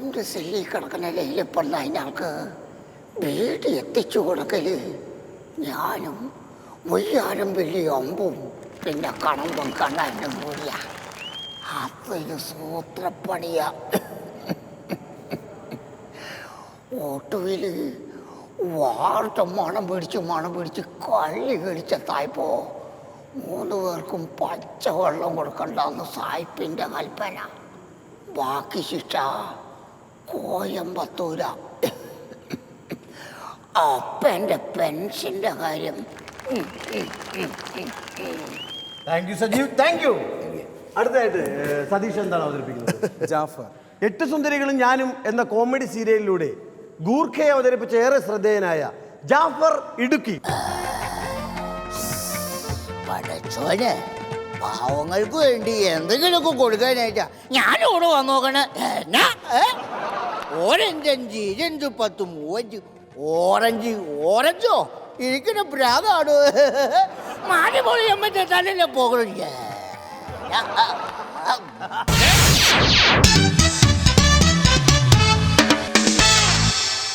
കണ്ടം സെല്ലി കിടക്കുന്ന ലൈലപ്പള്ള അതിനൾക്ക് വീട് എത്തിച്ചു കൊടുക്കൽ ഞാനും വയ്യാനും വലിയ അമ്പും പിന്നെ കണമ്പും കണ്ണാനും കൂടിയ. അതൊരു സൂത്രപ്പണിയ. ഓട്ടോയിൽ വാർത്ത മണം പിടിച്ച് മണം പിടിച്ച് കള്ളി കടിച്ചെത്തായപ്പോ മൂന്ന് പേർക്കും പച്ചവെള്ളം കൊടുക്കണ്ടെന്ന് സായിപ്പിന്റെ കൽപ്പന. ബാക്കി ശിക്ഷ കോയമ്പത്തൂര. അപ്പന്റെ പെൻഷന്റെ കാര്യം. Thank you Sajeev. Thank you അടുത്തതായിട്ട് സതീഷ് എന്താണ് അവതരിപ്പിക്കുന്നത്? *laughs* ജാഫർ. എട്ട് സുന്ദരികളും ഞാനും എന്ന കോമഡി സീരിയലിലൂടെ ഗൂർഖയെ അവതരിപ്പിച്ച ഏറെ ശ്രദ്ധേയനായ ജാഫർ ഇടുക്കി. പടച്ചോനെ പാവങ്ങൾക്ക് വേണ്ടി എന്തെങ്കിലുമൊക്കെ കൊടുക്കാനായിട്ടാ. ഞാനിവിടെ വന്നു നോക്കണേ എന്നാ? ഓറഞ്ച് അഞ്ച് ഇരഞ്ച് പത്ത് മൂവഞ്ച് ഓറഞ്ച് ഓറഞ്ചോ? ഇരിക്കുന്ന പ്രാതാണ് മാറി അമ്മത്തെ തലയിലെ പോകണില്ല?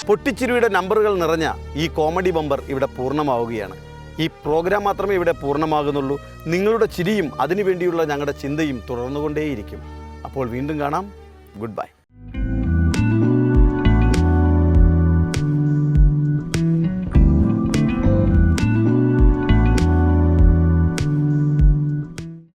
പൊട്ടിച്ചിരിയുടെ നമ്പറുകൾ നിറഞ്ഞ ഈ കോമഡി ബമ്പർ ഇവിടെ പൂർണമാവുകയാണ്. ഈ പ്രോഗ്രാം മാത്രമേ ഇവിടെ പൂർണമാകുന്നുള്ളൂ. നിങ്ങളുടെ ചിരിയും അതിനുവേണ്ടിയുള്ള ഞങ്ങളുടെ ചിന്തയും തുടർന്നുകൊണ്ടേയിരിക്കും. അപ്പോൾ വീണ്ടും കാണാം. Good bye